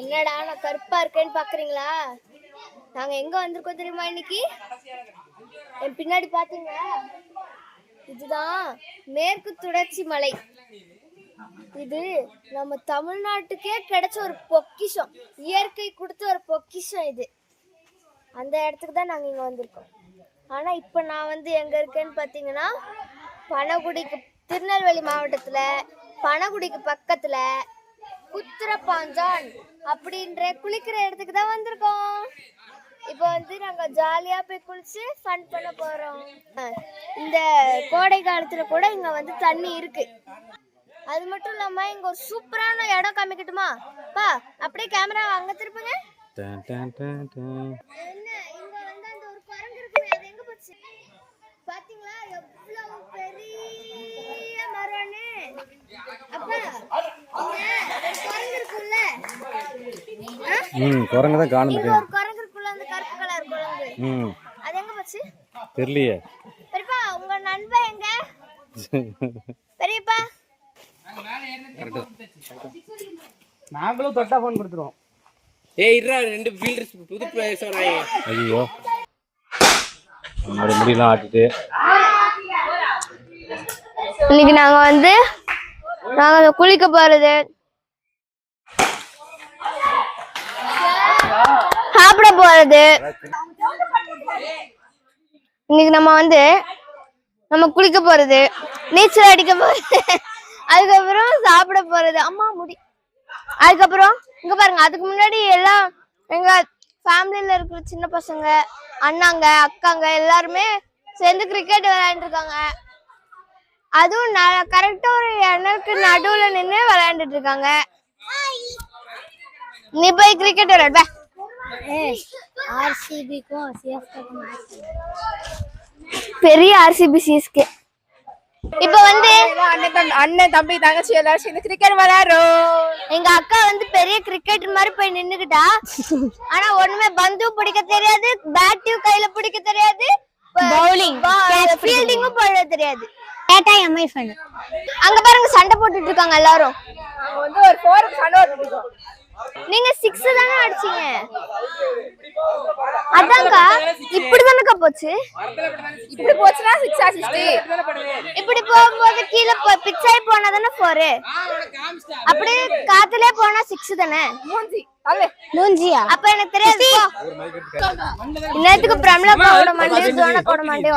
என்னடா நான் கருப்பா இருக்கேன்னு பாக்குறீங்களா? நாங்க எங்க வந்திருக்கோம் தெரியுமா இன்னைக்கு? என் பின்னாடி பாத்தீங்க? இதுதான் மேற்கு தொடர்ச்சி மலை. இது நம்ம தமிழ்நாட்டுக்கே கிடைச்ச ஒரு பொக்கிஷம். இயற்கை கொடுத்த ஒரு பொக்கிஷம் இது. அந்த இடத்துக்கு தான் நாங்கள் இங்கே வந்திருக்கோம். ஆனால் இப்போ நான் வந்து எங்கே இருக்கேன்னு பாத்தீங்கன்னா பனகுடிக்கு திருநெல்வேலி மாவட்டத்தில் பனகுடிக்கு பக்கத்தில் குத்திரப்பாஞ்சான் அப்படின்ற குளிக்கிற இடத்துக்கு தான் வந்திருக்கோம். இப்போ வந்து நாங்கள் ஜாலியாக போய் குளிச்சு ஃபன் பண்ண போகிறோம் இந்த கோடை காலத்தில் கூட இங்கே வந்து தண்ணி இருக்கு. அது மட்டும் இல்லாமல் இங்கே ஒரு சூப்பரான இடம் காமிக்கட்டுமா? பா அப்படியே கேமரா அங்கே திருப்புங்க. பாத்தீங்களா? எவ்வளவு பெரிய மரம்னு. அப்பா இங்க ஒரு குரங்கு இருக்குல்ல ஆ? ம் குரங்கு தான் காணுது ஒரு குரங்கு அந்த கருப்பு கலர் குரங்கு. ம். அது எங்க போச்சு? தெரியலையே. பெரியப்பா உங்க நண்பன் எங்க? பெரியப்பா. நாங்களும் தொட்டா ஃபோன் கொடுத்துருவோம். ஏய் இருடா ரெண்டு ஃபீல்டர்ஸ் புது பிளேயர்ஸ் வராங்க ஐயோ நம்மளோட முடியெல்லாம் ஆட்டிட்டு இன்னைக்கு நாங்க வந்து நாங்க குளிக்க போறது சாப்பிட போறது? இன்னைக்கு நம்ம வந்து நம்ம குளிக்க போறது நீச்சல் அடிக்க போறது அதுக்கப்புறம் சாப்பிட போறது அம்மா முடி. அதுக்கப்புறம் இங்க பாருங்க அதுக்கு முன்னாடி எல்லாம் எங்க ஃபேமிலியில இருக்கிற சின்ன பசங்க அண்ணாங்க அக்காங்க எல்லாருமே சேர்ந்து கிரிக்கெட் விளையாண்டு இருக்காங்க. அதுவும் நான் கரெக்டா ஒரு எனக்கு நடுவுல நின்று விளையாண்டுட்டு இருக்காங்க. நீ போய் கிரிக்கெட் விளையாடுவேன் ஆர்சிபிக்கும் பெரிய ஆர்சிபி சிஎஸ்கே இப்போ வந்து அண்ணன் தம்பி அண்ணன் தம்பி தங்கச்சி எல்லாரும் சேர்ந்து கிரிக்கெட் விளையாடுறோம். எங்க அக்கா வந்து பெரிய கிரிக்கெட் மாதிரி போய் நின்னுக்கிட்டா. ஆனா ஒண்ணுமே பந்து பிடிக்க தெரியாது பேட்டையும் கையில பிடிக்க தெரியாது பவுலிங் ஃபீல்டிங்கும் போட தெரியாது. கேட்டா எம்ஐ ஃபன் அங்க பாருங்க சண்டை போட்டுட்டு இருக்காங்க எல்லாரும். வந்து ஒரு ஃபோருக்கு சண்டை ஓட்டிட்டு இருக்கோம் நீங்க சிக்ஸ் தானே அடிச்சீங்க. அதான்க்கா இப்படி தானக்கா போச்சு? இப்படி போச்சுன்னா சிக்ஸ் ஆ சிக்ஸ்டி இப்படி போகும்போது கீழே பிச் ஆகி போனா தானே ஃபோரு அப்படியே காத்துலயே போனா சிக்ஸ் தானே? மூஞ்சியா? அப்ப எனக்கு தெரியாது. இன்னத்துக்கு பிரம்லா போட மாட்டே ஜோன போட மாட்டே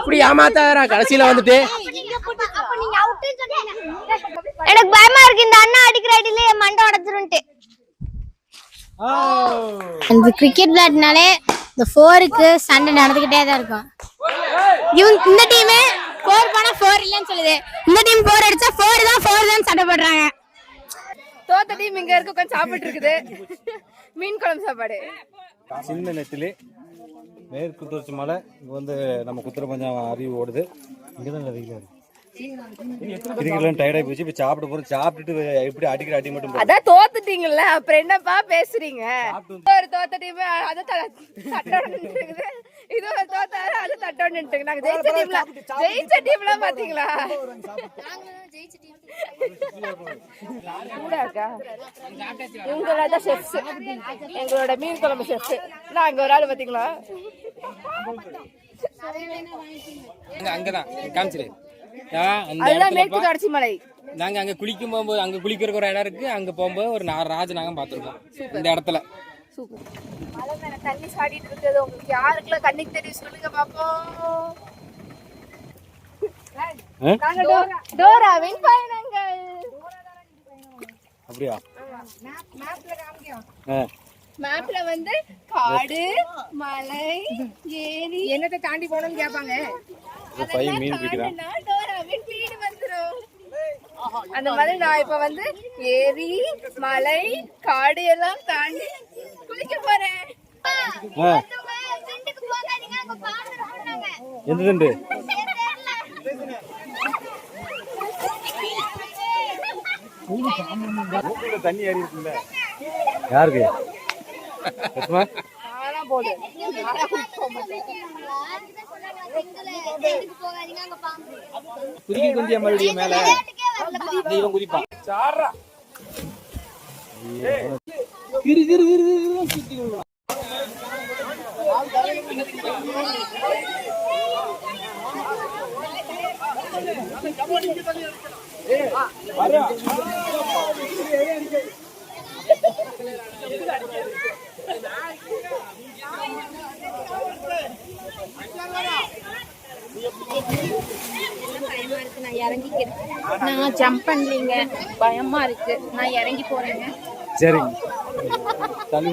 இப்படி ஏமாத்தாரா கடைசியில வந்துட்டு. எனக்கு பயமா இருக்கு இந்த அண்ணா அடிக்கிற அடியில என் மண்டை உடச்சிருன்ட்டு. இந்த கிரிக்கெட் விளையாட்டுனாலே இந்த ஃபோருக்கு சண்டை நடந்துகிட்டே தான் இருக்கும். இவங்க இந்த டீமே ஃபோர் போனா ஃபோர் இல்லைன்னு சொல்லுது. இந்த டீம் ஃபோர் அடிச்சா ஃபோர் தான் ஃபோர் தான் சண்டை போடுறாங்க. தோத்த டீம் இங்க இருக்க உட்காந்து சாப்பிட்டு இருக்குது மீன் குழம்பு சாப்பாடு. சின்ன நெத்திலி மேற்கு தொடர்ச்சி மலை இங்கே வந்து நம்ம குத்திர பஞ்சம் அருவி ஓடுது. இங்கே தான் அதிகம் கிரிக்கெட்லாம் டயர்டாகி போச்சு. இப்போ சாப்பிட போகிறோம் சாப்பிட்டுட்டு எப்படி அடிக்கிற அடி மட்டும். அதான் தோத்துட்டீங்கல்ல அப்புறம் என்னப்பா பேசுறீங்க? ஒரு தோத்த டீம் அது இது ஒரு தோத்த அது தட்டோட நின்றுக்கு நாங்க ஜெயிச்ச டீம்ல ஜெயிச்ச டீம்லாம் இவங்களோட தான் செஃப்ஸ் எங்களோட மீன் குழம்பு செஃப் நாங்க ஒரு ஆள் பாத்தீங்களா? அங்க அங்கதான் காமிச்சிரு. அதுதான் மேற்கு தொடர்ச்சி மலை. நாங்க அங்க குளிக்கும் போகும்போது அங்க குளிக்கிறதுக்கு ஒரு இடம் இருக்கு. அங்க போகும்போது ஒரு நாலு ராஜ நாங்க பாத்துருக்கோம் இந்த இடத்துல. தண்ணி சாடிட்டு இருக்குது உங்களுக்கு யாருக்கெல்லாம் கண்ணுக்கு தெரியும் சொல்லுங்க பாப்போம். டோராவின் பயணங்கள். அப்படியா? மேப்ல வந்து காடு மலை ஏரி. என்னத்தை தாண்டி போகணும்னு கேட்பாங்க ஒரு பையன் மீன் பிடிக்கிறான் அந்த மாதிரி நான் இப்ப வந்து ஏரி மலை காடு எல்லாம் தாண்டி குளிக்க போறேன். எந்த துண்டு? தண்ணி ஏறி இருக்குல்ல. யாருக்கு? போடு. குதிக்க குந்தியா மறுபடியும் மேல. இவன் குதிப்பான் நான் ஜம்ப் பண்ணலீங்க. பயமா இருக்கு. நான் இறங்கி போறேங்க. சரிங்க. தள்ளி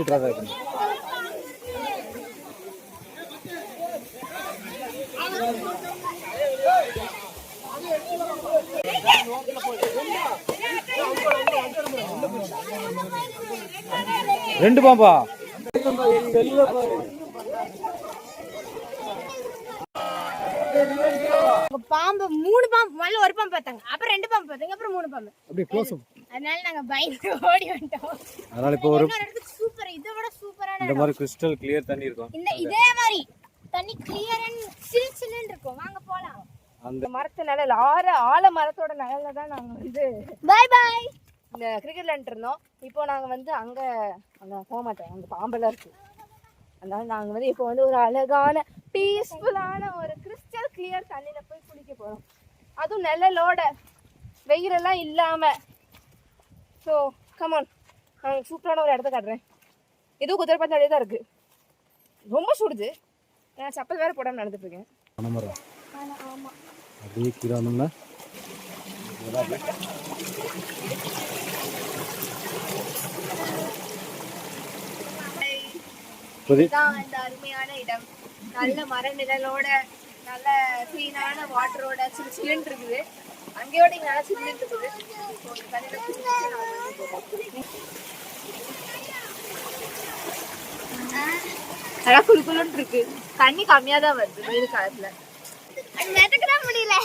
ரெண்டு பாம்பா? பாம்பு மூணு பாம்பு முதல்ல ஒரு பாம்பு பார்த்தாங்க அப்புறம் ரெண்டு பாம்பு பார்த்தாங்க அப்புறம் மூணு பாம்பு. அப்படியே க்ளோஸ் அதனால நாங்க பயந்து ஓடி வந்துட்டோம். அதனால இப்போ ஒரு சூப்பர் இதை விட சூப்பரான இந்த மாதிரி கிறிஸ்டல் கிளியர் தண்ணி இருக்கும். இந்த இதே மாதிரி தண்ணி கிளியர் அண்ட் சில் சில்லுன்னு இருக்கும். வாங்க போலாம். அந்த மரத்து நிழல் ஆற ஆல மரத்தோட நிழல்ல தான் நாங்க வந்து பை பை இந்த கிரிக்கெட் விளையாண்டு இருந்தோம். இப்போ நாங்க வந்து அங்க அங்க போக மாட்டோம். அங்க பாம்பெல்லாம் இருக்கு. அதனால நாங்க வந்து இப்போ வந்து ஒரு அழகான பீஸ்ஃபுல்லான ஒரு கிறிஸ்டல் கிளியர் தண்ணியில போய் குளிக்க போறோம். அதுவும் நிழலோட. வெயிலெல்லாம் இல்லாம. ஸோ கமான் நான் சூப்பரான ஒரு இடத்த காட்டுறேன். இதுவும் குதிரைப்பாத்தாலே தான் இருக்கு. ரொம்ப சுடுது. நான் சப்பல் வேற போடாம நடந்துட்டு இருக்கேன். பனைமரம் அப்படியே கீழே வந்தோம்னா அருமையான இடம். நல்ல மர நிழலோட நல்ல க்ளீனான வாட்டரோட சிலு சிலுன்னு இருக்குது அங்கேயோட இங்கே நல்லா சில்லுன்னு இருக்குது நல்லா குளு குளுன்னு இருக்கு. தண்ணி கம்மியா தான் வருது வெயில் காலத்துல. அது முடியல.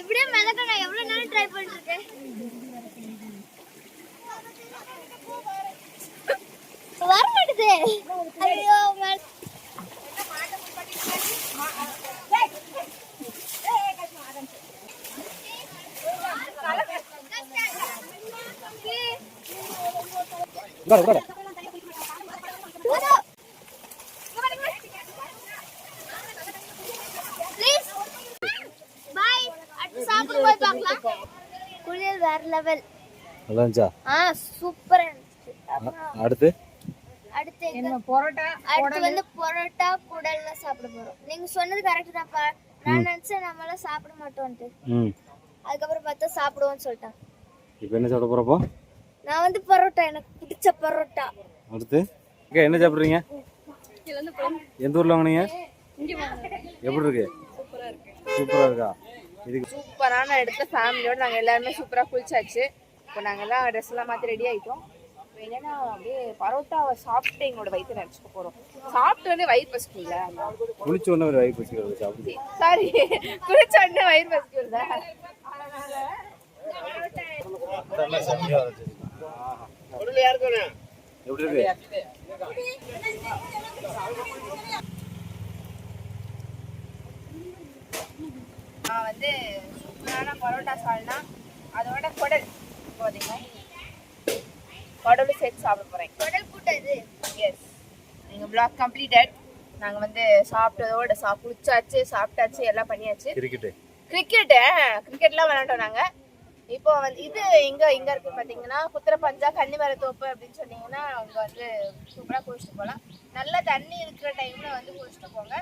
இப்படியே மிதக்க நான் எவ்வளவு நேரம் ட்ரை பண்ணிட்டு இருக்கேன் வர மாட்டுது ஐயோ உட்காரு உட்காரு. குளியல் வேற லெவல் நல்லா இருந்துச்சா? ஆ சூப்பரா இருந்துச்சு. அ- அடுத்து? அடுத்து என்ன பரோட்டா அடுத்து வந்து பரோட்டா குடல்ல சாப்பிட போறோம். நீங்க சொன்னது கரெக்ட் நான் நினைச்சேன் நம்ம எல்லாம் சாப்பிட மாட்டோம்ட்டு ம். அதுக்கப்புறம் பார்த்தா சாப்பிடுவோம்னு சொல்லிட்டான். இப்போ என்ன சாப்பிட போகிறப்போ நான் வந்து பரோட்டா எனக்கு பிடிச்ச பரோட்டா. அடுத்து? அக்கா என்ன சாப்பிட்றீங்க? எந்த ஊரில் வாங்குனீங்க? எப்படி இருக்கு? சூப்பராக இருக்கா? இதுக்கு சூப்பரான இடத்துல ஃபேமிலியோட நாங்க எல்லாருமே சூப்பரா குளிச்சாச்சு. இப்போ நாங்க எல்லாம் ட்ரெஸ் எல்லாம் மாத்தி ரெடி ஆயிட்டோம். இப்போ என்னன்னா அப்படியே பரோட்டாவை சாப்பிட்டு எங்களோட வயிற்று நினச்சிக்க போறோம். சாப்பிட்டு வந்து வயிறு பசிக்கும்ல. குளிச்ச உடனே ஒரு வாய்ப்பு வச்சுக்கிறது சாப்பிட்டு சாரி குளிச்ச உடனே வயிறு பசிக்கும்ல. எப்படி இருக்கு? நான் வந்து சூப்பரான பரோட்டா சால்னா அதோட குடல். போதீங்க குடலும் சேர்த்து சாப்பிட போறேன். குடல் கூட்டம் இது எஸ் எங்கள் பிளாக் கம்ப்ளீட்டட் நாங்கள் வந்து சாப்பிட்டதோட சா குளிச்சாச்சு சாப்பிட்டாச்சு எல்லாம் பண்ணியாச்சு. கிரிக்கெட்டு கிரிக்கெட்டு கிரிக்கெட்லாம் விளையாண்டோம் நாங்கள் இப்போ வந்து இது எங்க எங்க இருக்கு பாத்தீங்கன்னா குத்திரப்பஞ்சா கன்னிமரத்தோப்பு அப்படின்னு சொன்னீங்கன்னா அவங்க வந்து சூப்பரா குளிச்சுட்டு போகலாம். நல்ல தண்ணி இருக்கிற டைம்ல வந்து குளிச்சுட்டு போங்க.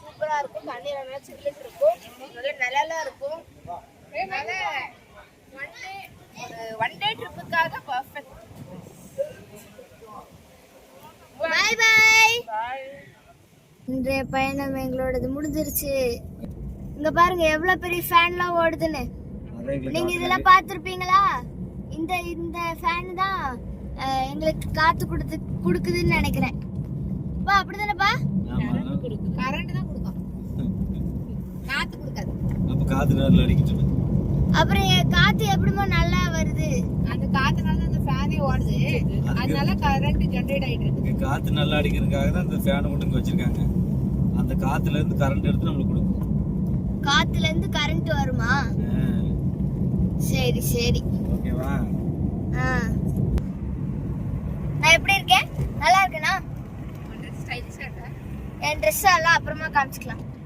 சூப்பரா இருக்கும். தண்ணி நல்லா சில்லுட்டு இருக்கும். நல்ல நிழலா இருக்கும். அதனால ஒன் டே ஒரு ஒன் டே ட்ரிப்புக்காக பர்ஃபெக்ட் இன்றைய பயணம் எங்களோடது முடிஞ்சிருச்சு. இங்க பாருங்க எவ்வளவு பெரிய ஃபேன்லாம் ஓடுதுன்னு. நீங்க இதெல்லாம் பார்த்திருப்பீங்களா? இந்த இந்த ஃபேன் தான் எங்களுக்கு காத்து கொடுத்து கொடுக்குதுன்னு நினைக்கிறேன். பா அப்படிதானேப்பா? கரண்ட் தான் கொடுக்கும். காத்து கொடுக்காது. அப்போ காற்று நேரில் அடிக்கிட்டு அப்புறம் காத்து எப்படிமோ நல்லா வருது? அந்த காத்துனால அந்த ஃபேனே ஓடுது. அதனால கரண்ட் ஜென்ரேட் ஆயிட்டு இருக்கு. காற்று நல்லா அடிக்கிறதுக்காக தான் இந்த ஃபேனை மட்டும் வச்சுருக்காங்க. அந்த காற்றுலேருந்து கரண்ட் எடுத்து நம்மளுக்கு கொடுக்கும். காத்துல இருந்து கரண்ட் வருமா சரி சரி. ஓகேவா? ஆ. நான் எப்படி இருக்கேன்? நல்லா இருக்கேனா? என் ட்ரெஸ் எல்லாம் அப்புறமா காமிச்சிக்கலாம்.